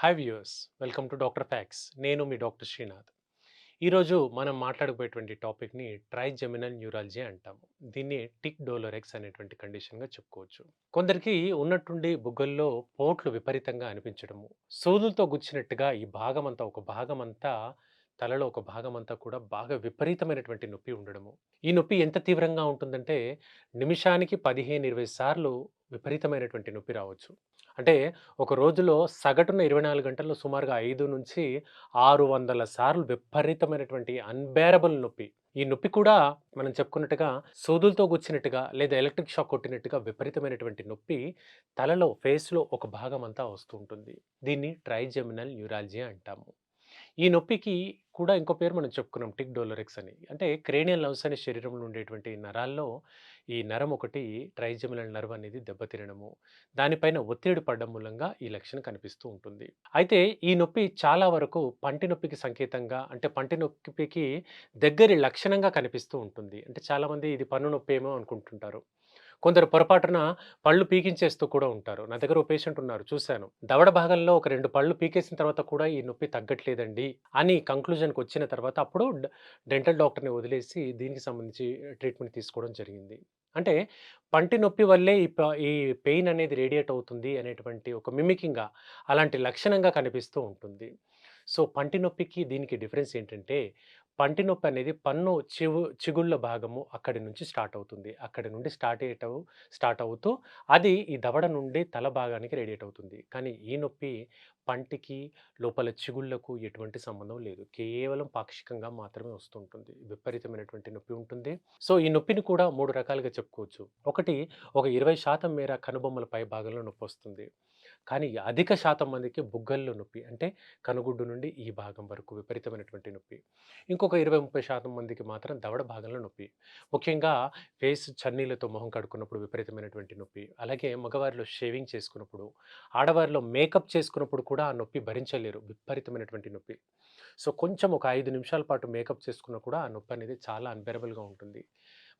Hi viewers welcome to doctor facts నేను మీ doctor Srinath ఈరోజు మనం మాట్లాడబోయేటువంటి టాపిక్ని ట్రైజెమినల్ న్యూరాలజీ అంటాము. దీన్ని టిక్ డోలోరెక్స్ అనేటువంటి కండిషన్గా చెప్పుకోవచ్చు. కొందరికి ఉన్నట్టుండి బుగ్గల్లో పోట్లు విపరీతంగా అనిపించడము సూదులతో గుచ్చినట్టుగా ఈ భాగం అంతా ఒక భాగం అంతా తలలో ఒక భాగం అంతా కూడా బాగా విపరీతమైనటువంటి నొప్పి ఉండడము. ఈ నొప్పి ఎంత తీవ్రంగా ఉంటుందంటే నిమిషానికి పదిహేను ఇరవై సార్లు విపరీతమైనటువంటి నొప్పి రావచ్చు. అంటే ఒక రోజులో సగటున ఇరవై నాలుగు గంటల్లో సుమారుగా ఐదు నుంచి ఆరు వందల సార్లు విపరీతమైనటువంటి అన్బేరబుల్ నొప్పి. ఈ నొప్పి కూడా మనం చెప్పుకున్నట్టుగా సూదులతో గుచ్చినట్టుగా లేదా ఎలక్ట్రిక్ షాక్ కొట్టినట్టుగా విపరీతమైనటువంటి నొప్పి తలలో ఫేస్లో ఒక భాగం అంతా వస్తూ ఉంటుంది. దీన్ని ట్రైజెమినల్ న్యూరాలజీ అంటాము. ఈ నొప్పికి కూడా ఇంకో పేరు మనం చెప్పుకున్నాం టిక్ డోలరెక్స్ అని. అంటే క్రేనియల్ నర్వ్స్ అనే శరీరంలో ఉండేటువంటి నరాల్లో ఈ నరం ఒకటి ట్రైజెమినల్ నర్వ్ అనేది దెబ్బతినడము. దానిపైన ఒత్తిడి పడడం మూలంగా ఈ లక్షణం కనిపిస్తూ ఉంటుంది. అయితే ఈ నొప్పి చాలా వరకు పంటి నొప్పికి సంకేతంగా అంటే పంటి నొప్పికి దగ్గరి లక్షణంగా కనిపిస్తూ ఉంటుంది. అంటే చాలామంది ఇది పన్ను నొప్పి ఏమో అనుకుంటుంటారు. కొందరు పొరపాటున పళ్ళు పీకించేస్తూ కూడా ఉంటారు. నా దగ్గర ఓ పేషెంట్ ఉన్నారు. చూశాను. దవడ భాగంలో ఒక రెండు పళ్ళు పీకేసిన తర్వాత కూడా ఈ నొప్పి తగ్గట్లేదండి అని కంక్లూజన్కి వచ్చిన తర్వాత అప్పుడు డెంటల్ డాక్టర్ని వదిలేసి దీనికి సంబంధించి ట్రీట్మెంట్ తీసుకోవడం జరిగింది. అంటే పంటి నొప్పి వల్లే ఈ ఈ పెయిన్ అనేది రేడియేట్ అవుతుంది అనేటువంటి ఒక మిమికింగ్గా అలాంటి లక్షణంగా కనిపిస్తూ ఉంటుంది. సో పంటి నొప్పికి దీనికి డిఫరెన్స్ ఏంటంటే పంటి నొప్పి అనేది పన్ను చివు చిగుళ్ళ భాగము అక్కడి నుంచి స్టార్ట్ అవుతుంది. అక్కడి నుండి స్టార్ట్ అయ్యేటవు స్టార్ట్ అవుతూ అది ఈ దవడ నుండి తల భాగానికి రేడియేట్ అవుతుంది. కానీ ఈ నొప్పి పంటికి లోపల చిగుళ్ళకు ఎటువంటి సంబంధం లేదు. కేవలం పాక్షికంగా మాత్రమే వస్తుంటుంది. విపరీతమైనటువంటి నొప్పి ఉంటుంది. సో ఈ నొప్పిని కూడా మూడు రకాలుగా చెప్పుకోవచ్చు. ఒకటి ఒక ఇరవై శాతం మేర కనుబొమ్మల పై భాగంలో నొప్పి వస్తుంది. కానీ అధిక శాతం మందికి బుగ్గల్లో నొప్పి అంటే కనుగుడ్డు నుండి ఈ భాగం వరకు విపరీతమైనటువంటి నొప్పి. ఇంకొక ఇరవై ముప్పై శాతం మందికి మాత్రం దవడ భాగంలో నొప్పి. ముఖ్యంగా ఫేస్ చన్నీలతో మొహం కడుక్కున్నప్పుడు విపరీతమైనటువంటి నొప్పి. అలాగే మగవారిలో షేవింగ్ చేసుకున్నప్పుడు ఆడవారిలో మేకప్ చేసుకున్నప్పుడు కూడా ఆ నొప్పి భరించలేరు. విపరీతమైనటువంటి నొప్పి. సో కొంచెం ఒక ఐదు నిమిషాల పాటు మేకప్ చేసుకున్నా కూడా ఆ నొప్పి అనేది చాలా అన్బెరబుల్గా ఉంటుంది.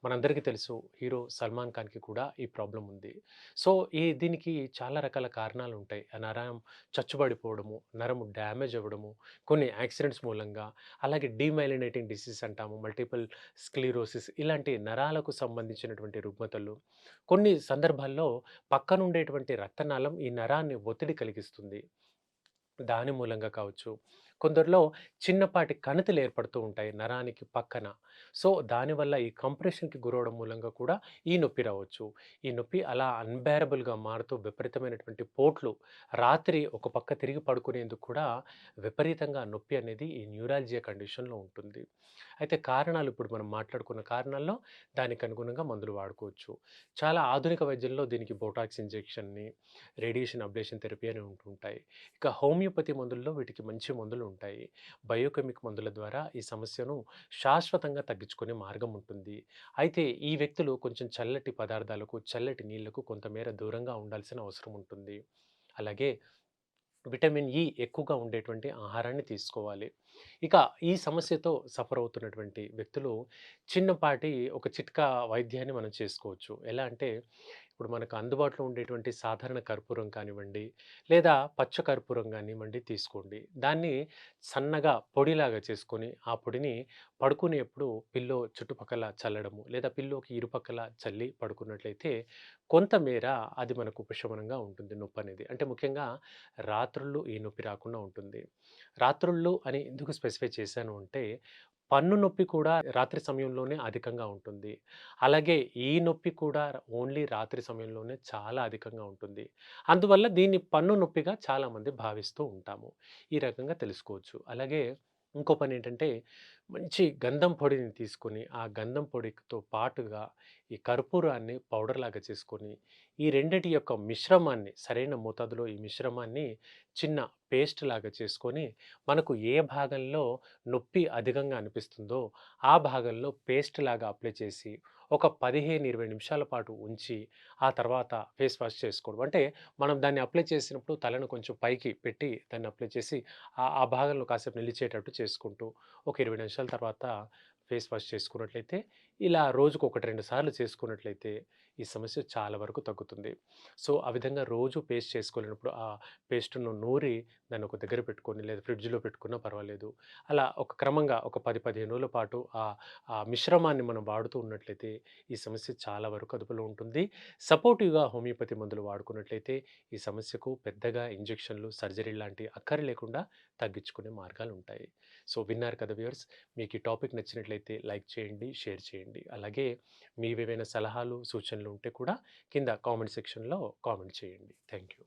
మనందరికీ తెలుసు హీరో సల్మాన్ ఖాన్కి కూడా ఈ ప్రాబ్లం ఉంది. సో ఈ దీనికి చాలా రకాల కారణాలు ఉంటాయి. ఆ నరం చచ్చుబడిపోవడము నరము డ్యామేజ్ అవ్వడము కొన్ని యాక్సిడెంట్స్ మూలంగా అలాగే డీమైలినేటింగ్ డిసీజ్ అంటాము మల్టిపుల్ స్క్లీరోసిస్ ఇలాంటి నరాలకు సంబంధించినటువంటి రుగ్మతలు. కొన్ని సందర్భాల్లో పక్కనుండేటువంటి రక్తనాళం ఈ నరాన్ని ఒత్తిడి కలిగిస్తుంది. దాని మూలంగా కావచ్చు. కొందరిలో చిన్నపాటి కణితులు ఏర్పడుతూ ఉంటాయి నరానికి పక్కన. సో దానివల్ల ఈ కంప్రెషన్కి గురవడం మూలంగా కూడా ఈ నొప్పి రావచ్చు. ఈ నొప్పి అలా అన్బేరబుల్గా మారుతూ విపరీతమైనటువంటి పోట్లు రాత్రి ఒక పక్క తిరిగి పడుకునేందుకు కూడా విపరీతంగా నొప్పి అనేది ఈ న్యూరాలజియా కండిషన్లో ఉంటుంది. అయితే కారణాలు ఇప్పుడు మనం మాట్లాడుకున్న కారణాల్లో దానికి అనుగుణంగా మందులు వాడుకోవచ్చు. చాలా ఆధునిక వైద్యంలో దీనికి బోటాక్స్ ఇంజెక్షన్ని రేడియేషన్ అబ్లేషన్ థెరపీ అని ఉంటుంటాయి. ఇక హోమియోపతి మందుల్లో వీటికి మంచి మందులు ఉంటాయి. బయోకెమిక్ మందుల ద్వారా ఈ సమస్యను శాశ్వతంగా తగ్గించుకునే మార్గం ఉంటుంది. అయితే ఈ వ్యక్తులు కొంచెం చల్లటి పదార్థాలకు చల్లటి నీళ్ళకు కొంతమేర దూరంగా ఉండాల్సిన అవసరం ఉంటుంది. అలాగే విటమిన్ ఇ ఎక్కువగా ఉండేటువంటి ఆహారాన్ని తీసుకోవాలి. ఇక ఈ సమస్యతో సఫర్ అవుతున్నటువంటి వ్యక్తులు చిన్నపాటి ఒక చిట్కా వైద్యాన్ని మనం చేసుకోవచ్చు. ఎలా అంటే ఇప్పుడు మనకు అందుబాటులో ఉండేటువంటి సాధారణ కర్పూరం కానివ్వండి లేదా పచ్చ కర్పూరం కానివ్వండి తీసుకోండి. దాన్ని సన్నగా పొడిలాగా చేసుకొని ఆ పొడిని పడుకునేప్పుడు పిల్లో చుట్టుపక్కల చల్లడము లేదా పిల్లోకి ఇరుపక్కల చల్లి పడుకున్నట్లయితే కొంతమేర అది మనకు ఉపశమనంగా ఉంటుంది నొప్పి అనేది. అంటే ముఖ్యంగా రాత్రుళ్ళు ఈ నొప్పి రాకుండా ఉంటుంది. రాత్రుళ్ళు అని ఎందుకు స్పెసిఫై చేశాను అంటే పన్ను నొప్పి కూడా రాత్రి సమయంలోనే అధికంగా ఉంటుంది. అలాగే ఈ నొప్పి కూడా ఓన్లీ రాత్రి సమయంలోనే చాలా అధికంగా ఉంటుంది. అందువల్ల దీన్ని పన్ను నొప్పిగా చాలామంది భావిస్తూ ఉంటాము. ఈ రకంగా తెలుసుకోవచ్చు. అలాగే ఇంకో పని ఏంటంటే మంచి గంధం పొడిని తీసుకొని ఆ గంధం పొడితో పాటుగా ఈ కర్పూరాన్ని పౌడర్ లాగా చేసుకొని ఈ రెండిటి యొక్క మిశ్రమాన్ని సరైన మోతాదులో ఈ మిశ్రమాన్ని చిన్న పేస్ట్ లాగా చేసుకొని మనకు ఏ భాగంలో నొప్పి అధికంగా అనిపిస్తుందో ఆ భాగంలో పేస్ట్ లాగా అప్లై చేసి ఒక పదిహేను ఇరవై నిమిషాల పాటు ఉంచి ఆ తర్వాత ఫేస్ వాష్ చేసుకోవడం. అంటే మనం దాన్ని అప్లై చేసినప్పుడు తలను కొంచెం పైకి పెట్టి దాన్ని అప్లై చేసి ఆ ఆ భాగంలో కాసేపు నిలిచేటట్టు చేసుకుంటూ ఒక ఇరవై నిమిషాలు నిమిషాల తర్వాత ఫేస్ వాష్ చేసుకున్నట్లయితే ఇలా రోజుకు ఒకటి రెండు సార్లు చేసుకున్నట్లయితే ఈ సమస్య చాలా వరకు తగ్గుతుంది. సో ఆ విధంగా రోజు పేస్ట్ చేసుకోలేనప్పుడు ఆ పేస్ట్ను నూరి దాన్ని ఒక దగ్గర పెట్టుకొని లేదా ఫ్రిడ్జ్లో పెట్టుకున్నా పర్వాలేదు. అలా ఒక క్రమంగా ఒక పది పదిహేను రోజుల పాటు ఆ ఆ మిశ్రమాన్ని మనం వాడుతూ ఉన్నట్లయితే ఈ సమస్య చాలా వరకు అదుపులో ఉంటుంది. సపోర్టివ్గా హోమియోపతి మందులు వాడుకున్నట్లయితే ఈ సమస్యకు పెద్దగా ఇంజెక్షన్లు సర్జరీ లాంటి అక్కర లేకుండా తగ్గించుకునే మార్గాలు ఉంటాయి. సో విన్నారు కదా వ్యూవర్స్ మీకు ఈ టాపిక్ నచ్చినట్లయితే లైక్ చేయండి షేర్ చేయండి. అలాగే మీవేవైనా సలహాలు సూచనలు ఉంటే కూడా కింద కామెంట్ సెక్షన్లో కామెంట్ చేయండి. Thank you